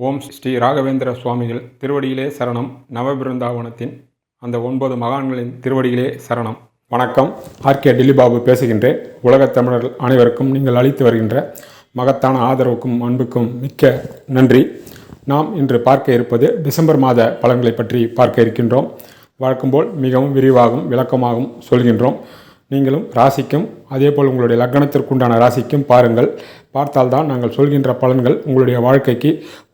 ஓம் ஸ்ரீ ராகவேந்திர சுவாமிகள் திருவடியிலே சரணம். நவபிருந்தாவனத்தின் அந்த ஒன்பது மகான்களின் திருவடியிலே சரணம். வணக்கம். ஆர்கே டில்லிபாபு பேசுகின்றேன். உலகத் தமிழர்கள் அனைவருக்கும் நீங்கள் அளித்து வருகின்ற மகத்தான ஆதரவுக்கும் அன்புக்கும் மிக்க நன்றி. நாம் இன்று பார்க்க இருப்பது டிசம்பர் மாத பலன்களை பற்றி பார்க்க இருக்கின்றோம். வழக்கம்போல் மிகவும் விரிவாகவும் விளக்கமாகவும் சொல்கின்றோம். நீங்களும் ராசிக்கும் அதேபோல் உங்களுடைய லக்னத்திற்குண்டான ராசிக்கும் பாருங்கள். பார்த்தால்தான் நாங்கள் சொல்கின்ற பலன்கள் உங்களுடைய வாழ்க்கைக்கு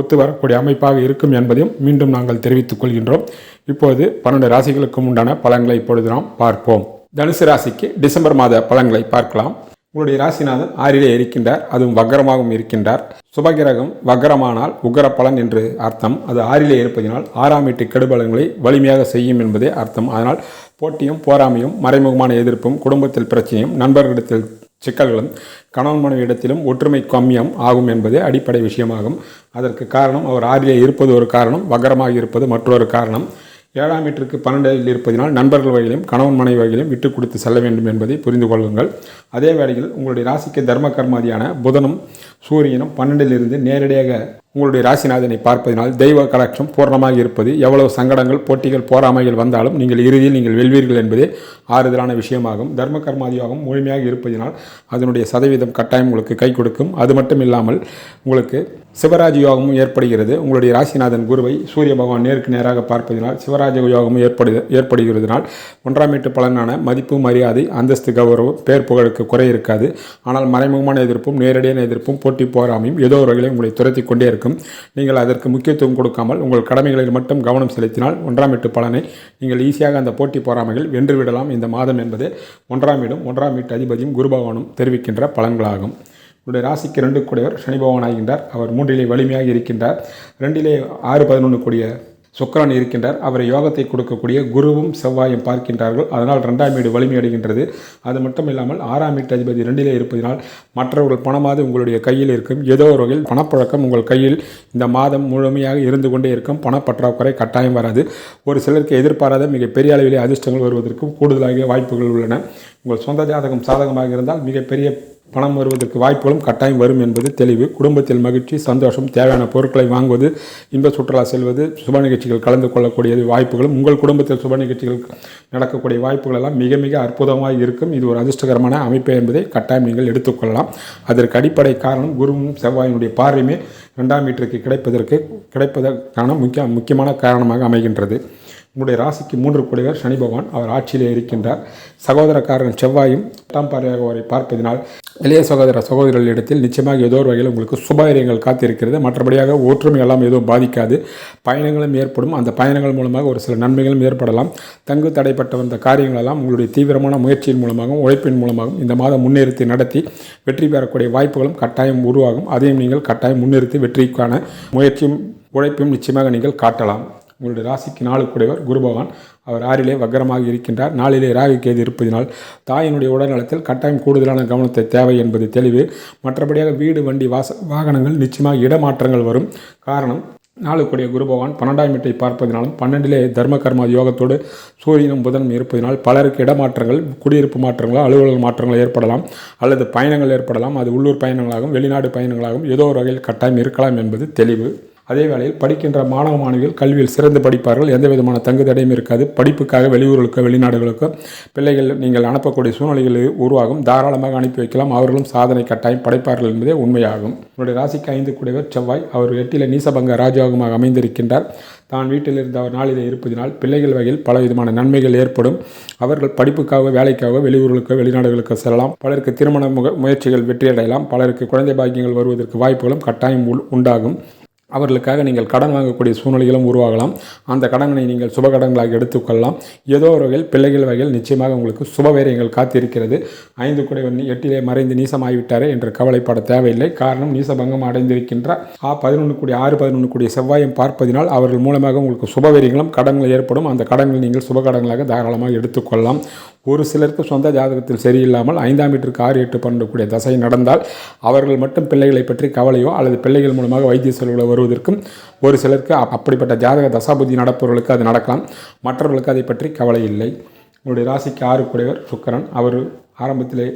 ஒத்து வரக்கூடிய அமைப்பாக இருக்கும் என்பதையும் மீண்டும் நாங்கள் தெரிவித்துக் கொள்கின்றோம். இப்போது பன்னெண்டு ராசிகளுக்கும் உண்டான பலன்களை இப்பொழுது நாம் பார்ப்போம். தனுசு ராசிக்கு டிசம்பர் மாத பலன்களை பார்க்கலாம். உங்களுடைய ராசிநாதன் ஆறிலே இருக்கின்றார் அதுவும் வக்கரமாகவும் இருக்கின்றார். சுபகிரகம் வக்கரமானால் உகர பலன் என்று அர்த்தம். அது ஆறிலே இருப்பதினால் ஆறாம் வீட்டு கெடுபலன்களை வலிமையாக செய்யும் என்பதே அர்த்தம். அதனால் போட்டியும் போராமையும் மறைமுகமான எதிர்ப்பும் குடும்பத்தில் பிரச்சனையும் நண்பர்களிடத்தில் சிக்கல்களும் கணவன் மனைவி இடத்திலும் ஒற்றுமை கம்மியம் ஆகும் என்பதே அடிப்படை விஷயமாகும். அதற்கு காரணம் அவர் ஆறிலே இருப்பது ஒரு காரணம் வக்கரமாக இருப்பது மற்றொரு காரணம். ஏழாம் மீட்டருக்கு பன்னெண்டில் இருப்பதினால் நண்பர்கள் வகையிலும் கணவன் மனைவி வகையிலும் விட்டு கொடுத்து செல்ல வேண்டும் என்பதை புரிந்து கொள்ளுங்கள். அதே வேளையில் உங்களுடைய ராசிக்கு தர்ம கர்மாதியான புதனும் சூரியனும் பன்னெண்டிலிருந்து நேரடியாக உங்களுடைய ராசிநாதனை பார்ப்பதினால் தெய்வ கலாட்சம் பூர்ணமாக இருப்பது எவ்வளவு சங்கடங்கள் போட்டிகள் போராமைகள் வந்தாலும் நீங்கள் இறுதியில் நீங்கள் வெல்வீர்கள் என்பதே ஆறுதலான விஷயமாகும். தர்ம கர்மாதியாகவும் முழுமையாக இருப்பதினால் அதனுடைய சதவீதம் கட்டாயம் உங்களுக்கு கை கொடுக்கும். அது மட்டும் இல்லாமல் உங்களுக்கு சிவராஜ யோகமும் ஏற்படுகிறது. உங்களுடைய ராசிநாதன் குருவை சூரிய பகவான் நேருக்கு நேராக பார்ப்பதினால் சிவராஜ யோகமும் ஏற்படு ஏற்படுகிறதுனால் ஒன்றாம் வீட்டு பலனான மதிப்பு மரியாதை அந்தஸ்து கௌரவம் பேர் புகழுக்கு குறை இருக்காது ஆனால் மறைமுகமான எதிர்ப்பும் நேரடியான எதிர்ப்பும் போட்டி போராமையும் ஏதோ ஒரு வகையில் உங்களை துரத்தி கொண்டே இருக்கும். நீங்கள் அதற்கு முக்கியத்துவம் கொடுக்காமல் உங்கள் கடமைகளில் மட்டும் கவனம் செலுத்தினால் ஒன்றாம் வீட்டு பலனை நீங்கள் ஈஸியாக அந்த போட்டி போராமைகள் வென்றுவிடலாம் இந்த மாதம் என்பது ஒன்றாம் வீடும் ஒன்றாம் வீட்டு அதிபதியும் குருபவனும் தெரிவிக்கின்ற பலன்களாகும். உங்களுடைய ராசிக்கு ரெண்டு கூடியவர் சனி பகவான் ஆகின்றார். அவர் மூன்றிலே வலிமையாக இருக்கின்றார். ரெண்டிலே ஆறு பதினொன்று கூடிய சுக்கரன் இருக்கின்றார். அவரை யோகத்தை கொடுக்கக்கூடிய குருவும் செவ்வாயும் பார்க்கின்றார்கள். அதனால் ரெண்டாம் வீடு வலிமையடைகின்றது அது மட்டும் இல்லாமல் ஆறாம் வீட்டு அதிபதி ரெண்டிலே இருப்பதனால் மற்றவர்கள் பணமாவது உங்களுடைய கையில் இருக்கும். ஏதோ ஒரு வகையில் பணப்பழக்கம் உங்கள் கையில் இந்த மாதம் முழுமையாக இருந்து கொண்டே இருக்கும். பணப்பற்றாக்குறை கட்டாயம் வராது. ஒரு சிலருக்கு எதிர்பாராத மிக பெரிய அளவிலே அதிர்ஷ்டங்கள் வருவதற்கும் கூடுதலாக வாய்ப்புகள் உள்ளன. உங்கள் சொந்த ஜாதகம் சாதகமாக இருந்தால் மிகப்பெரிய பணம் வருவதற்கு வாய்ப்புகளும் கட்டாயம் வரும் என்பது தெளிவு. குடும்பத்தில் மகிழ்ச்சி சந்தோஷம் தேவையான பொருட்களை வாங்குவது இன்ப சுற்றுலா செல்வது சுப நிகழ்ச்சிகள் கலந்து கொள்ளக்கூடியது வாய்ப்புகளும் உங்கள் குடும்பத்தில் சுப நிகழ்ச்சிகள் நடக்கக்கூடிய வாய்ப்புகள் எல்லாம் மிக மிக அற்புதமாக இருக்கும். இது ஒரு அதிர்ஷ்டகரமான அமைப்பு என்பதை கட்டாயம் நீங்கள் எடுத்துக்கொள்ளலாம். அதற்கு அடிப்படை காரணம் குருவும் செவ்வாயினுடைய பார்வையுமே ரெண்டாம் மீட்டருக்கு கிடைப்பதற்கு கிடைப்பதற்கான முக்கிய முக்கியமான காரணமாக அமைகின்றது. உங்களுடைய ராசிக்கு மூன்று கூடியவர் சனி பகவான் அவர் ஆட்சியிலே இருக்கின்றார். சகோதரக்காரன் செவ்வாயும் எட்டாம் பார்வையாக அவரை பார்ப்பதினால் இளைய சகோதர சகோதரர்களிடத்தில் நிச்சயமாக ஏதோ ஒரு வகையில் உங்களுக்கு சுபகாரியங்கள் காத்திருக்கிறது. மற்றபடியாக ஒற்றுமை எல்லாம் எதுவும் பாதிக்காது. பயணங்களும் ஏற்படும். அந்த பயணங்கள் மூலமாக ஒரு சில நன்மைகளும் ஏற்படலாம். தங்கு தடைப்பட்ட வந்த காரியங்களெல்லாம் உங்களுடைய தீவிரமான முயற்சியின் மூலமாகவும் உழைப்பின் மூலமாகவும் இந்த மாதம் முன்னிறுத்தி நடத்தி வெற்றி பெறக்கூடிய வாய்ப்புகளும் கட்டாயம் உருவாகும். அதையும் நீங்கள் கட்டாயம் முன்னிறுத்தி வெற்றிக்கான முயற்சியும் உழைப்பும் நிச்சயமாக நீங்கள் காட்டலாம். உங்களுடைய ராசிக்கு நாளுக்குடையவர் கூடியவர் குரு பகவான் அவர் ஆறிலே வக்கரமாக இருக்கின்றார். நாளிலே ராகு கேது இருப்பதினால் தாயினுடைய உடல்நலத்தில் கட்டாயம் கூடுதலான கவனத்தை தேவை என்பது தெளிவு. மற்றபடியாக வீடு வண்டி வாச வாகனங்கள் நிச்சயமாக இடமாற்றங்கள் வரும். காரணம் நாளுக்குடைய கூடிய குரு பகவான் பன்னெண்டாம் வீட்டை பார்ப்பதினாலும் பன்னெண்டிலே தர்ம கர்மா யோகத்தோடு சூரியனும் புதனும் இருப்பதினால் பலருக்கு இடமாற்றங்கள் குடியிருப்பு மாற்றங்களோ அலுவலக மாற்றங்களோ ஏற்படலாம். அல்லது பயணங்கள் ஏற்படலாம். அது உள்ளூர் பயணங்களாகவும் வெளிநாடு பயணங்களாகவும் ஏதோ ஒரு வகையில் கட்டாயம் இருக்கலாம் என்பது தெளிவு. அதே வேளையில் படிக்கின்ற மாணவ மாணவிகள் கல்வியில் சிறந்து படிப்பார்கள். எந்த விதமான தங்கு தடையும் இருக்காது. படிப்புக்காக வெளியூர்களுக்கோ வெளிநாடுகளுக்கோ பிள்ளைகள் நீங்கள் அனுப்பக்கூடிய சூழ்நிலைகள் உருவாகும். தாராளமாக அனுப்பி வைக்கலாம். அவர்களும் சாதனை கட்டாயம் படைப்பார்கள் என்பதே உண்மையாகும். உங்களுடைய ராசிக்கு ஐந்து கூடியவர் செவ்வாய். அவர் எட்டில நீசபங்க ராஜயோகமாக அமைந்திருக்கின்றார். தான் வீட்டில் இருந்த அவர் நாளிலே இருப்பதினால் பிள்ளைகள் வகையில் பல விதமான நன்மைகள் ஏற்படும். அவர்கள் படிப்புக்காக வேலைக்காக வெளியூர்களுக்கோ வெளிநாடுகளுக்கோ செல்லலாம். பலருக்கு திருமண முக முயற்சிகள் வெற்றியடையலாம். பலருக்கு குழந்தை பாக்கியங்கள் வருவதற்கு வாய்ப்புகளும் கட்டாயம் உண்டாகும். அவர்களுக்காக நீங்கள் கடன் வாங்கக்கூடிய சூழ்நிலைகளும் உருவாகலாம். அந்த கடனை நீங்கள் சுப கடன்களாக எடுத்துக்கொள்ளலாம். ஏதோ ஒரு வகையில் பிள்ளைகள் வகையில் நிச்சயமாக உங்களுக்கு சுபவேரியங்கள் காத்திருக்கிறது. ஐந்து குடைவன் எட்டிலே மறைந்து நீசமாகிவிட்டாரே என்று கவலைப்பட தேவையில்லை. காரணம் நீசபங்கம் அடைந்திருக்கின்ற ஆ பதினொன்று கூடிய ஆறு பதினொன்று கூடிய செவ்வாயம் பார்ப்பதினால் அவர்கள் மூலமாக உங்களுக்கு சுபவேரியங்களும் கடன்கள் ஏற்படும். அந்த கடன்களை நீங்கள் சுப கடன்களாக தாராளமாக எடுத்துக்கொள்ளலாம். ஒரு சிலருக்கு சொந்த ஜாதகத்தில் சரியில்லாமல் ஐந்தாம் வீட்டிற்கு ஆறு எட்டு பண்ணக்கூடிய தசை நடந்தால் அவர்கள் மட்டும் பிள்ளைகளை பற்றி கவலையோ அல்லது பிள்ளைகள் மூலமாக வைத்திய செலவுகளோ வருவதற்கும் ஒரு சிலருக்கு அப்- அப்படிப்பட்ட ஜாதக தசாபுத்தி நடப்பவர்களுக்கு அது நடக்கலாம். மற்றவர்களுக்கு அதை பற்றி கவலை இல்லை. உங்களுடைய ராசிக்கு ஆறு கூடியவர் சுக்கரன். அவர் ஆரம்பத்திலே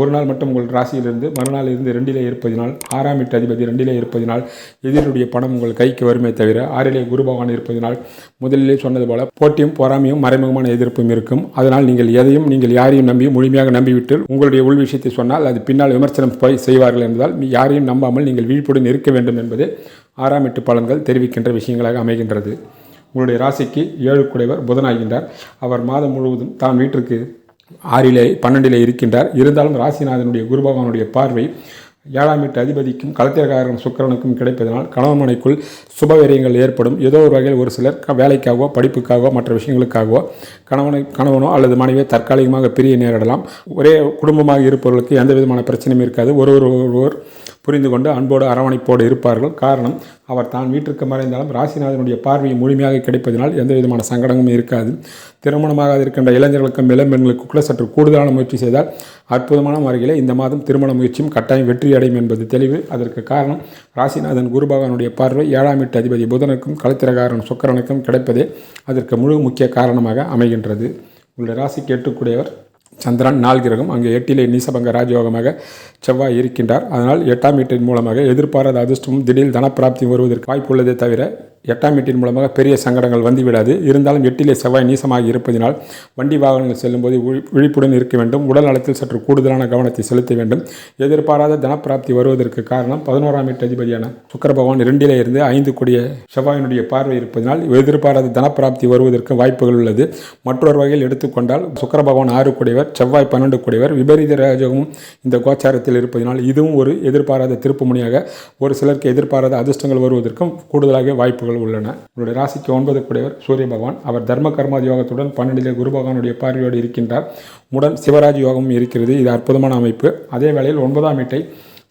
ஒரு நாள் மட்டும் உங்கள் ராசியிலிருந்து மறுநாள் இருந்து ரெண்டிலே இருப்பதினால் ஆறாம் எட்டு அதிபதி ரெண்டிலே இருப்பதினால் எதிரியுடைய பணம் உங்கள் கைக்கு வருமே தவிர ஆறிலே குரு பகவான் இருப்பதினால் முதலிலே சொன்னது போல போட்டியும் பொறாமையும் மறைமுகமான எதிர்ப்பும் இருக்கும். அதனால் நீங்கள் எதையும் நீங்கள் யாரையும் நம்பி முழுமையாக நம்பிவிட்டு உங்களுடைய உள் விஷயத்தை சொன்னால் அது பின்னால் விமர்சனம் போய் செய்வார்கள் என்பதால் யாரையும் நம்பாமல் நீங்கள் விழிப்புடன் இருக்க வேண்டும் என்பது ஆறாம் எட்டு பலன்கள் தெரிவிக்கின்ற விஷயங்களாக அமைகின்றது. உங்களுடைய ராசிக்கு ஏழு குடைவர் புதனாகின்றார். அவர் மாதம் முழுவதும் தான் வீட்டிற்கு ஆறிலே பன்னெண்டிலே இருக்கின்றார். இருந்தாலும் ராசிநாதனுடைய குரு பகவானுடைய பார்வை ஏழாம் வீட்டு அதிபதிக்கும் கலத்திரக்காரன் சுக்கிரனுக்கும் கிடைப்பதனால் கணவன் மனைக்குள் ஏற்படும். ஏதோ ஒரு வகையில் ஒரு சிலர் வேலைக்காகவோ படிப்புக்காகவோ மற்ற விஷயங்களுக்காகவோ கணவனை கணவனோ அல்லது மனைவியை தற்காலிகமாக பிரிய நேரிடலாம். ஒரே குடும்பமாக இருப்பவர்களுக்கு எந்த விதமான பிரச்சனையும் இருக்காது. ஒருவர் ஒருவர் புரிந்து கொண்டு அன்போடு அரவணைப்போடு இருப்பார்கள். காரணம் அவர் தான் வீட்டிற்கு மறைந்தாலும் ராசிநாதனுடைய பார்வை முழுமையாக கிடைப்பதனால் எந்த விதமான சங்கடமும் இருக்காது. திருமணமாக இருக்கின்ற இளைஞர்களுக்கும் இளம்பெண்களுக்கு கூட சற்று கூடுதலான முயற்சி செய்தால் அற்புதமான முறையிலே இந்த மாதம் திருமண முயற்சியும் கட்டாயம் வெற்றி அடையும் என்பது தெளிவு. அதற்கு காரணம் ராசிநாதன் குருபகவானுடைய பார்வை ஏழாம் எட்டு அதிபதி புதனுக்கும் கலத்திரகாரன் சுக்கரனுக்கும் கிடைப்பதே அதற்கு முழு முக்கிய காரணமாக அமைகின்றது. உங்களுடைய ராசிக்கு எட்டுக்குடையவர் சந்திரன் நாள் கிரகம். அங்கே எட்டிலே நீசபங்க ராஜயோகமாக செவ்வாய் இருக்கின்றார். அதனால் எட்டாம் வீட்டின் மூலமாக எதிர்பாராத அதிர்ஷ்டமும் திடீர் தனப்பிராப்தி வருவதற்கு வாய்ப்பு உள்ளதே தவிர எட்டாம் வீட்டின் மூலமாக பெரிய சங்கடங்கள் வந்துவிடாது. இருந்தாலும் எட்டிலே செவ்வாய் நீசமாக இருப்பதினால் வண்டி வாகனங்கள் செல்லும்போது விழிப்புடன் இருக்க வேண்டும். உடல் நலத்தில் சற்று கூடுதலான கவனத்தை செலுத்த வேண்டும். எதிர்பாராத தனப்பிராப்தி வருவதற்கு காரணம் பதினோராம் வீட்டு அதிபதியான சுக்கர பகவான் இரண்டிலே இருந்து ஐந்து கூடிய செவ்வாயினுடைய பார்வை இருப்பதனால் எதிர்பாராத தனப்பிராப்தி வருவதற்கு வாய்ப்புகள் உள்ளது. மற்றொரு வகையில் எடுத்துக்கொண்டால் சுக்கர பகவான் ஆறு கூடியவர். செவ்வாய் பன்னெண்டு கூடியவர் விபரீத ராஜகமும் இந்த கோச்சாரத்தில் இருப்பதனால் இதுவும் ஒரு எதிர்பாராத திருப்புமுனையாக ஒரு சிலருக்கு எதிர்பாராத அதிர்ஷ்டங்கள் வருவதற்கும் கூடுதலாக வாய்ப்புகள் உள்ளன. உங்களுடைய ராசிக்கு ஒன்பது கூடியவர் சூரிய பகவான். அவர் தர்ம கர்மாதி யோகத்துடன் பன்னெண்டிலே குரு பகவானுடைய பார்வையோடு இருக்கின்றார். உடன் சிவராஜ் யோகமும் இருக்கிறது. இது அற்புதமான அமைப்பு. அதே வேளையில் ஒன்பதாம் வீட்டை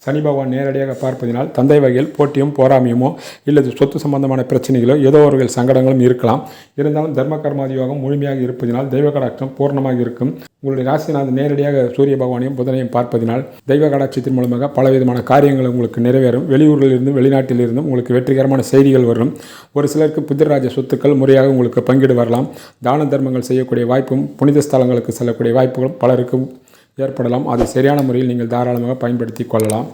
சனி பகவான் நேரடியாக பார்ப்பதினால் தந்தை வகையில் போட்டியும் போராமையுமோ இல்லது சொத்து சம்பந்தமான பிரச்சனைகளோ ஏதோ ஒரு சங்கடங்களும் இருக்கலாம். இருந்தாலும் தர்ம கர்மாதி யோகம் முழுமையாக இருப்பதினால் தெய்வ கடாட்சம் பூர்ணமாக இருக்கும். உங்களுடைய ராசிநாதன் நேரடியாக சூரிய பகவானையும் புதனையும் பார்ப்பதினால் தெய்வ கடாட்சியத்தின் மூலமாக பலவிதமான காரியங்கள் உங்களுக்கு நிறைவேறும். வெளியூர்களிலிருந்தும் வெளிநாட்டிலிருந்தும் உங்களுக்கு வெற்றிகரமான செய்திகள் வரும். ஒரு சிலருக்கு புத்திரராஜ சொத்துக்கள் முறையாக உங்களுக்கு பங்கீடு வரலாம். தான தர்மங்கள் செய்யக்கூடிய வாய்ப்பும் புனித ஸ்தலங்களுக்கு செல்லக்கூடிய வாய்ப்புகளும் பலருக்கும் ஏற்படலாம். அதை சரியான முறையில் நீங்கள் தாராளமாக பயன்படுத்தி கொள்ளலாம்.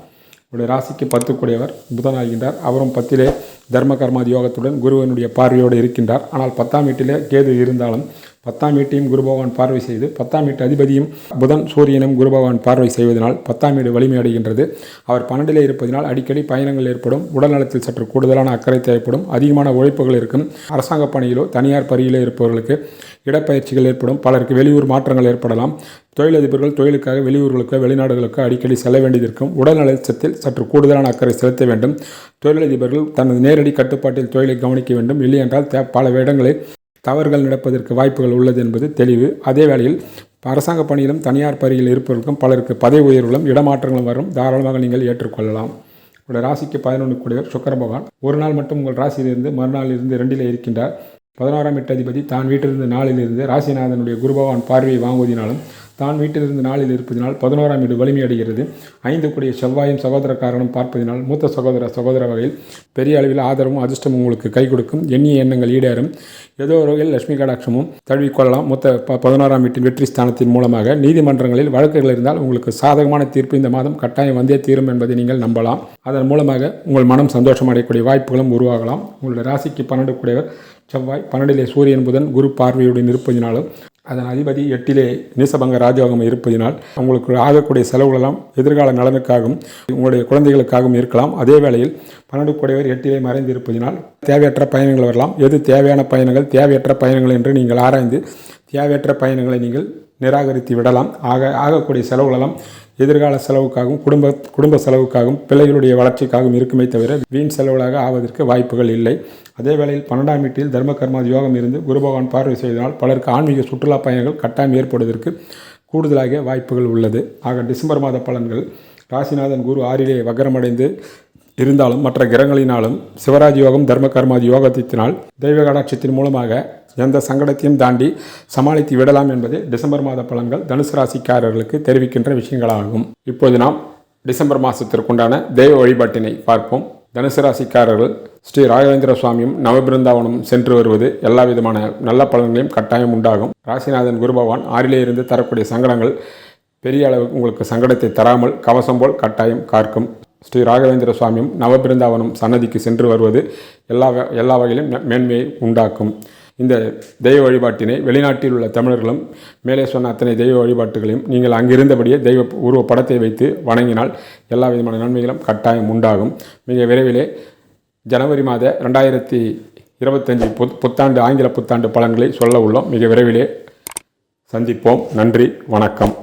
உங்களுடைய ராசிக்கு பத்து கூடியவர் புதன் ஆகின்றார். அவரும் பத்திலே தர்ம கர்மாதி யோகத்துடன் குருவனுடைய பார்வையோடு இருக்கின்றார். ஆனால் பத்தாம் வீட்டிலே கேது இருந்தாலும் பத்தாம் வீட்டையும் குரு பகவான் பார்வை செய்து பத்தாம் வீட்டு அதிபதியும் புதன் சூரியனும் குரு பகவான் பார்வை செய்வதனால் பத்தாம் வீடு வலிமையடைகின்றது அவர் பன்னெண்டிலே இருப்பதனால் அடிக்கடி பயணங்கள் ஏற்படும் உடல்நலத்தில் சற்று கூடுதலான அக்கறை தேவைப்படும் அதிகமான உழைப்புகள் இருக்கும். அரசாங்க பணியிலோ தனியார் பணியிலோ இருப்பவர்களுக்கு இடப்பயிற்சிகள் ஏற்படும் பலருக்கு வெளியூர் மாற்றங்கள் ஏற்படலாம். தொழிலதிபர்கள் தொழிலுக்காக வெளியூர்களுக்கோ வெளிநாடுகளுக்கோ அடிக்கடி செல்ல வேண்டியதிருக்கும் உடல் நலச்சத்தில் சற்று கூடுதலான அக்கறை செலுத்த வேண்டும். தொழிலதிபர்கள் தனது நேரடி கட்டுப்பாட்டில் தொழிலை கவனிக்க வேண்டும். இல்லையென்றால் பல இடங்களில் தவறுகள் நடப்பதற்கு வாய்ப்புகள் உள்ளது என்பது தெளிவு. அதே வேளையில் அரசாங்க பணியிலும் தனியார் பணியில் இருப்பவர்களுக்கும் பலருக்கு பதவி உயர்வுகளும் இடமாற்றங்களும் வரும். தாராளமாக நீங்கள் ஏற்றுக்கொள்ளலாம். உங்களுடைய ராசிக்கு பதினொன்று கூடியவர் சுக்கர பகவான். ஒரு நாள் மட்டும் உங்கள் ராசியிலிருந்து மறுநாள் இருந்து ரெண்டிலே இருக்கின்றார். பதினோராம் எட்டு அதிபதி தான் வீட்டிலிருந்து நாளிலிருந்து ராசிநாதனுடைய குருபவான் பார்வையை வாங்குவதினாலும் தான் வீட்டிலிருந்து நாளில் இருப்பதினால் பதினோராம் வீடு வலிமையடைகிறது ஐந்து கூடிய செவ்வாயும் சகோதரக்காரனும் பார்ப்பதினால் மூத்த சகோதர சகோதர வகையில் பெரிய அளவில் ஆதரவும் அதிர்ஷ்டமும் உங்களுக்கு கை கொடுக்கும். எண்ணிய எண்ணங்கள் ஈடேறும். ஏதோ ஒரு வகையில் லட்சுமி கடாட்சமும் தழுவிக்கொள்ளலாம் மொத்த ப பதினோராம் வீட்டின் வெற்றி ஸ்தானத்தின் மூலமாக நீதிமன்றங்களில் வழக்குகள் இருந்தால் உங்களுக்கு சாதகமான தீர்ப்பு இந்த மாதம் கட்டாயம் வந்தே தீரும் என்பதை நீங்கள் நம்பலாம். அதன் மூலமாக உங்கள் மனம் சந்தோஷம் அடையக்கூடிய வாய்ப்புகளும் உருவாகலாம். உங்களுடைய ராசிக்கு பன்னெண்டு கூடியவர் செவ்வாய் பன்னெண்டிலே சூரியன் புதன் குரு பார்வையுடன் இருப்பதினாலும் அதன் அதிபதி எட்டிலே நீசபங்க ராஜயோகம் இருப்பதினால் உங்களுக்கு ஆகக்கூடிய செலவுகளெல்லாம் எதிர்கால நலனுக்காகவும் உங்களுடைய குழந்தைகளுக்காகவும் இருக்கலாம். அதே வேளையில் பன்னெண்டு கூடையவர் எட்டிலே மறைந்து இருப்பதினால் தேவையற்ற பயணங்கள் வரலாம். எது தேவையான பயணங்கள்? தேவையற்ற பயணங்கள் என்று நீங்கள் ஆராய்ந்து தேவையற்ற பயணங்களை நீங்கள் நிராகரித்து விடலாம். ஆக ஆகக்கூடிய செலவுகளெல்லாம் எதிர்கால செலவுக்காகவும் குடும்ப குடும்ப செலவுக்காகவும் பிள்ளைகளுடைய வளர்ச்சிக்காகவும் இருக்குமே தவிர வீண் செலவுகளாக ஆவதற்கு வாய்ப்புகள் இல்லை. அதே வேளையில் பன்னெண்டாம் வீட்டில் தர்ம கர்மா யோகம் இருந்து குரு பகவான் பார்வை செய்தனால் பலருக்கு ஆன்மீக சுற்றுலா பயணங்கள் கட்டாயம் ஏற்படுவதற்கு கூடுதலாக வாய்ப்புகள் உள்ளது. ஆக டிசம்பர் மாத பலன்கள். ராசிநாதன் குரு ஆறிலே வக்கரமடைந்து இருந்தாலும் மற்ற கிரகங்களினாலும் சிவராஜ் யோகம் தர்ம கர்மாதி யோகத்தினால் தெய்வ கடாட்சத்தின் மூலமாக எந்த சங்கடத்தையும் தாண்டி சமாளித்து விடலாம் என்பது டிசம்பர் மாத பலன்கள் தனுசு ராசிக்காரர்களுக்கு தெரிவிக்கின்ற விஷயங்களாகும். இப்போது நாம் டிசம்பர் மாதத்திற்குண்டான தெய்வ வழிபாட்டினை பார்ப்போம். தனுசு ராசிக்காரர்கள் ஸ்ரீ ராகவேந்திர சுவாமியும் நவபிருந்தாவனம் சென்று வருவது எல்லா விதமான நல்ல பலன்களையும் கட்டாயம் உண்டாகும். ராசிநாதன் குருபவான் ஆறிலே இருந்து தரக்கூடிய சங்கடங்கள் பெரிய அளவுக்கு உங்களுக்கு சங்கடத்தை தராமல் கவசம் போல் கட்டாயம் காக்கும் ஸ்ரீ ராகவேந்திர சுவாமியும் நவபிருந்தாவனம் சன்னதிக்கு சென்று வருவது எல்லா வ- எல்லா வகையிலும் மேன்மையை உண்டாக்கும். இந்த தெய்வ வழிபாட்டினை வெளிநாட்டில் உள்ள தமிழர்களும் மேலே சொன்ன அத்தனை தெய்வ வழிபாட்டுகளையும் நீங்கள் அங்கிருந்தபடியே தெய்வ உருவ படத்தை வைத்து வணங்கினால் எல்லா விதமான நன்மைகளும் கட்டாயம் உண்டாகும். மிக விரைவிலே ஜனவரி மாத ரெண்டாயிரத்தி இருபத்தஞ்சி புத் புத்தாண்டு ஆங்கில புத்தாண்டு பலன்களை சொல்ல உள்ளோம். மிக விரைவிலே சந்திப்போம். நன்றி. வணக்கம்.